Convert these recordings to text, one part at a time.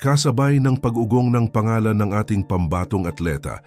Kasabay ng pag-ugong ng pangalan ng ating pambatong atleta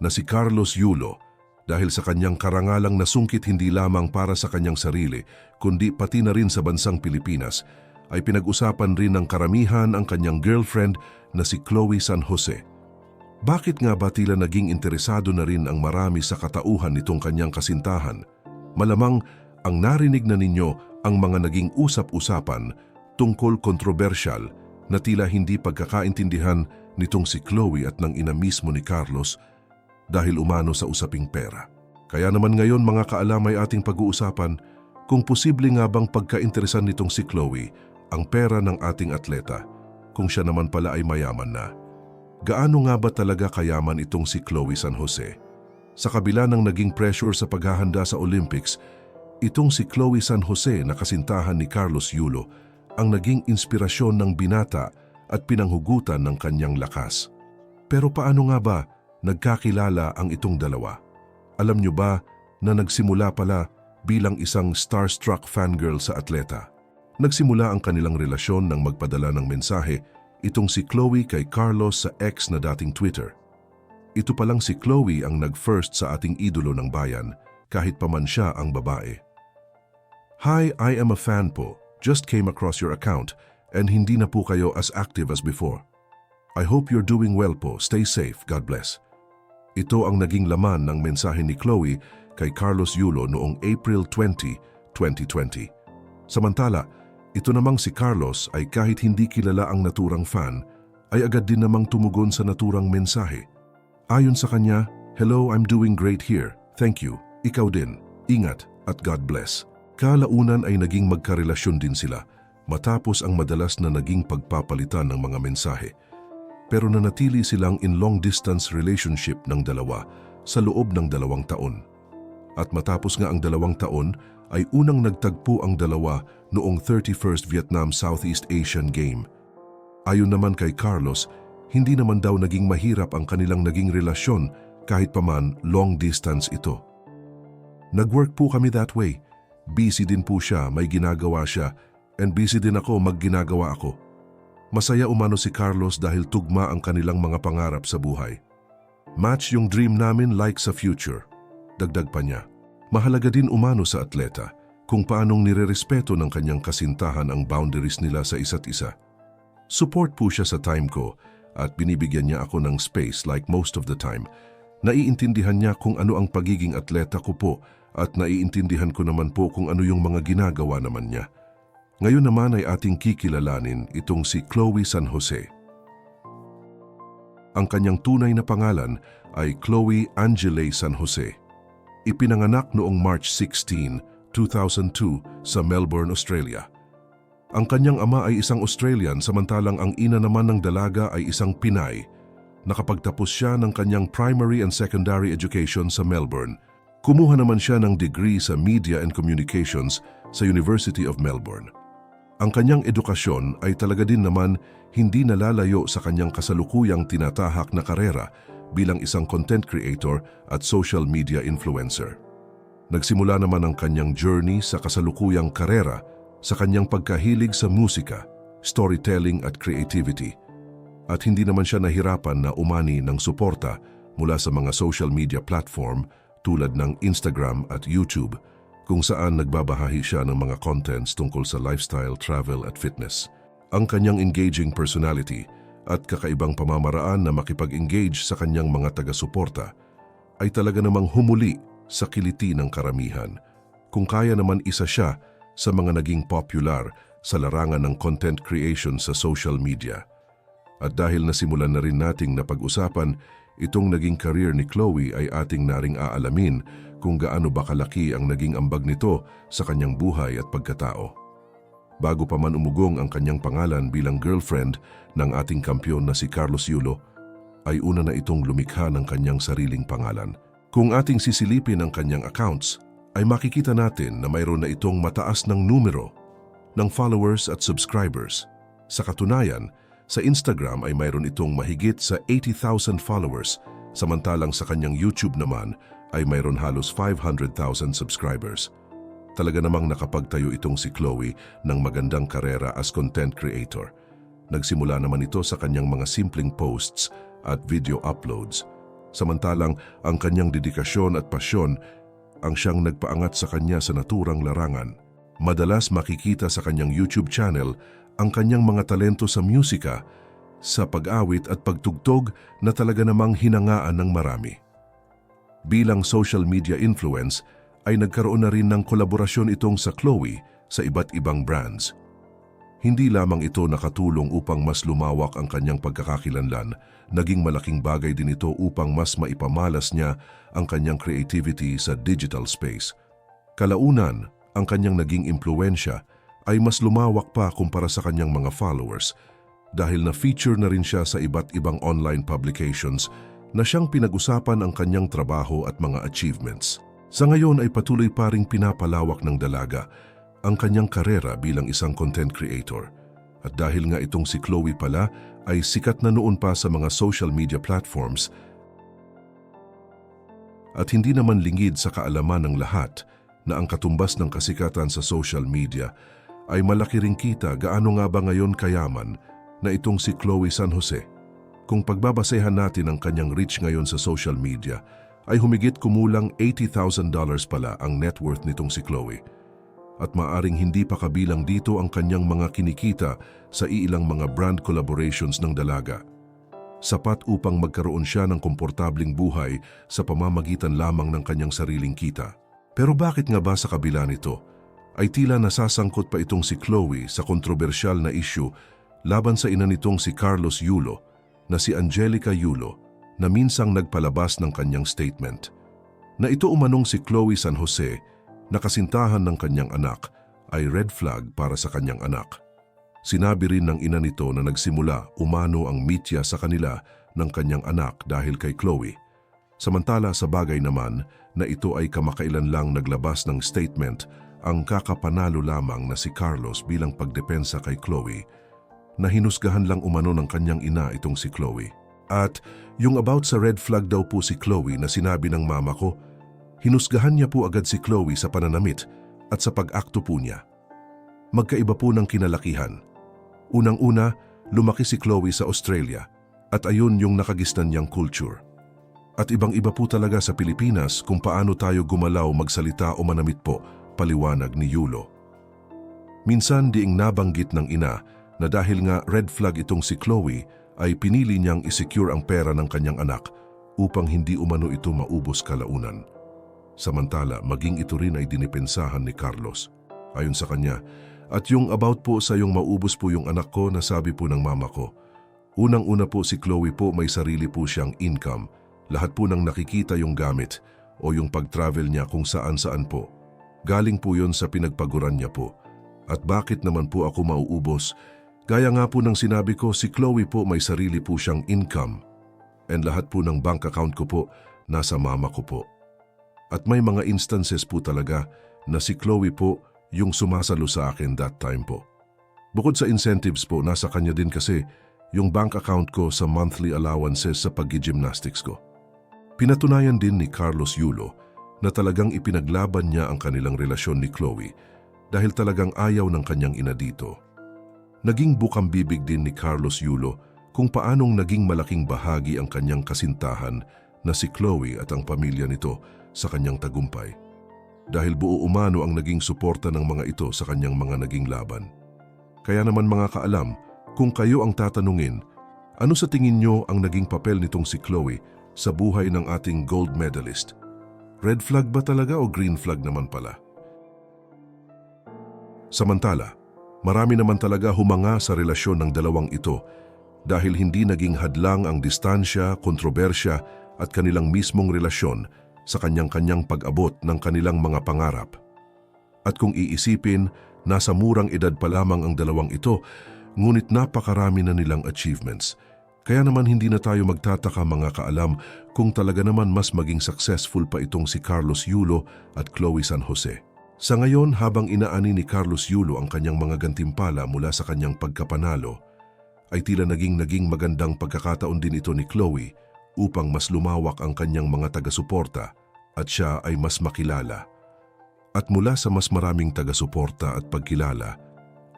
na si Carlos Yulo dahil sa kanyang karangalang nasungkit hindi lamang para sa kanyang sarili kundi pati na rin sa bansang Pilipinas ay pinag-usapan rin ng karamihan ang kanyang girlfriend na si Chloe San Jose. Bakit nga ba tila naging interesado na rin ang marami sa katauhan nitong kanyang kasintahan? Malamang ang narinig na ninyo ang mga naging usap-usapan tungkol kontrobersyal na tila hindi pagkakaintindihan nitong si Chloe at ng ina mismo ni Carlos dahil umano sa usaping pera. Kaya naman ngayon mga kaalamay ating pag-uusapan kung posible nga bang pagkainteresan nitong si Chloe ang pera ng ating atleta kung siya naman pala ay mayaman na. Gaano nga ba talaga kayaman itong si Chloe San Jose? Sa kabila ng naging pressure sa paghahanda sa Olympics, itong si Chloe San Jose na kasintahan ni Carlos Yulo ang naging inspirasyon ng binata at pinanghugutan ng kanyang lakas. Pero paano nga ba nagkakilala ang itong dalawa? Alam nyo ba na nagsimula pala bilang isang starstruck fangirl sa atleta? Nagsimula ang kanilang relasyon nang magpadala ng mensahe itong si Chloe kay Carlos sa ex na dating Twitter. Ito palang si Chloe ang nag-first sa ating idolo ng bayan kahit pa man siya ang babae. Hi, I am a fan po just came across your account and hindi na po kayo as active as before. I hope you're doing well po. Stay safe. God bless. Ito ang naging laman ng mensahe ni Chloe kay Carlos Yulo noong April 20, 2020. Samantala, ito namang si Carlos ay kahit hindi kilala ang naturang fan, ay agad din namang tumugon sa naturang mensahe. Ayon sa kanya, Hello, I'm doing great here. Thank you. Ikaw din. Ingat at God bless. Kalaunan ay naging magkarelasyon din sila matapos ang madalas na naging pagpapalitan ng mga mensahe. Pero nanatili silang in long-distance relationship ng dalawa sa loob ng dalawang taon. At matapos nga ang dalawang taon ay unang nagtagpo ang dalawa noong 31st Vietnam Southeast Asian Game. Ayon naman kay Carlos, hindi naman daw naging mahirap ang kanilang naging relasyon kahit paman long distance ito. Nag-work po kami that way Busy din po siya, may ginagawa siya, and busy din ako magginagawa ako. Masaya umano si Carlos dahil tugma ang kanilang mga pangarap sa buhay. Match yung dream namin like sa future. Dagdag pa niya. Mahalaga din umano sa atleta kung paanong nirerespeto ng kanyang kasintahan ang boundaries nila sa isa't isa. Support po siya sa time ko at binibigyan niya ako ng space like most of the time. Naiintindihan niya kung ano ang pagiging atleta ko po at naiintindihan ko naman po kung ano yung mga ginagawa naman niya. Ngayon naman ay ating kikilalanin itong si Chloe San Jose. Ang kanyang tunay na pangalan ay Chloe Angele San Jose. Ipinanganak noong March 16, 2002 sa Melbourne, Australia. Ang kanyang ama ay isang Australian samantalang ang ina naman ng dalaga ay isang Pinay. Nakapagtapos siya ng kanyang primary and secondary education sa Melbourne Kumuha naman siya ng degree sa Media and Communications sa University of Melbourne. Ang kanyang edukasyon ay talaga din naman hindi nalalayo sa kanyang kasalukuyang tinatahak na karera bilang isang content creator at social media influencer. Nagsimula naman ang kanyang journey sa kasalukuyang karera sa kanyang pagkahilig sa musika, storytelling at creativity. At hindi naman siya nahirapan na umani ng suporta mula sa mga social media platform tulad ng Instagram at YouTube kung saan nagbabahahi siya ng mga contents tungkol sa lifestyle, travel at fitness. Ang kanyang engaging personality at kakaibang pamamaraan na makipag-engage sa kanyang mga taga-suporta ay talaga namang humuli sa kiliti ng karamihan kung kaya naman isa siya sa mga naging popular sa larangan ng content creation sa social media. At dahil nasimulan na rin nating napag-usapan Itong naging career ni Chloe ay ating naring aalamin kung gaano ba kalaki ang naging ambag nito sa kanyang buhay at pagkatao. Bago pa man umugong ang kanyang pangalan bilang girlfriend ng ating kampyon na si Carlos Yulo, ay una na itong lumikha ng kanyang sariling pangalan. Kung ating sisilipin ang kanyang accounts, ay makikita natin na mayroon na itong mataas ng numero ng followers at subscribers. Sa katunayan, sa Instagram ay mayroon itong mahigit sa 80,000 followers, samantalang sa kanyang YouTube naman ay mayroon halos 500,000 subscribers. Talaga namang nakapagtayo itong si Chloe ng magandang karera as content creator. Nagsimula naman ito sa kanyang mga simpleng posts at video uploads. Samantalang ang kanyang dedikasyon at pasyon ang siyang nagpaangat sa kanya sa naturang larangan. Madalas makikita sa kanyang YouTube channel ang kanyang mga talento sa musika, sa pag-awit at pagtugtog na talaga namang hinangaan ng marami. Bilang social media influence ay nagkaroon na rin ng kolaborasyon itong sa Chloe sa iba't ibang brands. Hindi lamang ito nakatulong upang mas lumawak ang kanyang pagkakakilanlan, naging malaking bagay din ito upang mas maipamalas niya ang kanyang creativity sa digital space. Kalaunan, ang kanyang naging impluensya ay mas lumawak pa kumpara sa kanyang mga followers dahil na-feature na rin siya sa iba't ibang online publications na siyang pinag-usapan ang kanyang trabaho at mga achievements. Sa ngayon ay patuloy pa ring pinapalawak ng dalaga ang kanyang karera bilang isang content creator. At dahil nga itong si Chloe pala ay sikat na noon pa sa mga social media platforms at hindi naman lingid sa kaalaman ng lahat na ang katumbas ng kasikatan sa social media ay malaki ring kita gaano nga ba ngayon kayaman na itong si Chloe San Jose. Kung pagbabasehan natin ang kanyang reach ngayon sa social media, ay humigit kumulang $80,000 pala ang net worth nitong si Chloe at maaring hindi pa kabilang dito ang kanyang mga kinikita sa iilang mga brand collaborations ng dalaga. Sapat upang magkaroon siya ng komportabling buhay sa pamamagitan lamang ng kanyang sariling kita. Pero bakit nga ba sa kabila nito ay tila nasasangkot pa itong si Chloe sa kontrobersyal na issue laban sa ina nitong si Carlos Yulo na si Angelica Yulo na minsang nagpalabas ng kanyang statement na ito umanong si Chloe San Jose na kasintahan ng kanyang anak ay red flag para sa kanyang anak. Sinabi rin ng ina nito na nagsimula umano ang mitya sa kanila ng kanyang anak dahil kay Chloe. Samantala sa bagay naman na ito ay kamakailan lang naglabas ng statement ang kakapanalo lamang na si Carlos bilang pagdepensa kay Chloe na hinusgahan lang umano ng kanyang ina itong si Chloe. At yung about sa red flag daw po si Chloe na sinabi ng mama ko Hinusgahan niya po agad si Chloe sa pananamit at sa pag-akto po niya. Magkaiba po ng kinalakihan. Unang-una, lumaki si Chloe sa Australia at ayun yung nakagisnan niyang culture. At ibang-iba po talaga sa Pilipinas kung paano tayo gumalaw magsalita o manamit po, paliwanag ni Yulo. Minsan diing nabanggit ng ina na dahil nga red flag itong si Chloe ay pinili niyang isecure ang pera ng kanyang anak upang hindi umano ito maubos kalaunan. Samantala, maging ito rin ay dinipensahan ni Carlos. Ayon sa kanya, at yung about po sa yung maubos po yung anak ko na sabi po ng mama ko. Unang-una po si Chloe po may sarili po siyang income. Lahat po nang nakikita yung gamit o yung pag-travel niya kung saan-saan po. Galing po yon sa pinagpaguran niya po. At bakit naman po ako mauubos? Gaya nga po ng sinabi ko, si Chloe po may sarili po siyang income. And lahat po ng bank account ko po nasa mama ko po. At may mga instances po talaga na si Chloe po yung sumasalo sa akin that time po. Bukod sa incentives po, nasa kanya din kasi yung bank account ko sa monthly allowances sa pag-gymnastics ko. Pinatunayan din ni Carlos Yulo na talagang ipinaglaban niya ang kanilang relasyon ni Chloe dahil talagang ayaw ng kanyang ina dito. Naging bukang bibig din ni Carlos Yulo kung paanong naging malaking bahagi ang kanyang kasintahan na si Chloe at ang pamilya nito sa kanyang tagumpay dahil buo umano ang naging suporta ng mga ito sa kanyang mga naging laban. Kaya naman mga kaalam, kung kayo ang tatanungin, ano sa tingin nyo ang naging papel nitong si Chloe sa buhay ng ating gold medalist? Red flag ba talaga o green flag naman pala? Samantala, marami naman talaga humanga sa relasyon ng dalawang ito dahil hindi naging hadlang ang distansya, kontrobersya at kanilang mismong relasyon sa kanyang-kanyang pag-abot ng kanilang mga pangarap. At kung iisipin, nasa murang edad pa lamang ang dalawang ito, ngunit napakarami na nilang achievements. Kaya naman hindi na tayo magtataka mga kaalam kung talaga naman mas maging successful pa itong si Carlos Yulo at Chloe San Jose. Sa ngayon, habang inaani ni Carlos Yulo ang kanyang mga gantimpala mula sa kanyang pagkapanalo, ay tila naging naging magandang pagkakataon din ito ni Chloe upang mas lumawak ang kanyang mga taga-suporta at siya ay mas makilala. At mula sa mas maraming taga-suporta at pagkilala,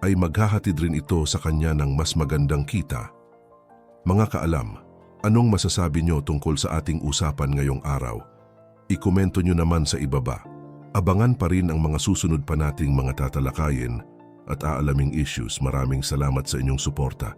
ay maghahatid rin ito sa kanya ng mas magandang kita. Mga kaalam, anong masasabi nyo tungkol sa ating usapan ngayong araw? Ikomento nyo naman sa ibaba. Abangan pa rin ang mga susunod pa nating mga tatalakayin at aalaming issues. Maraming salamat sa inyong suporta.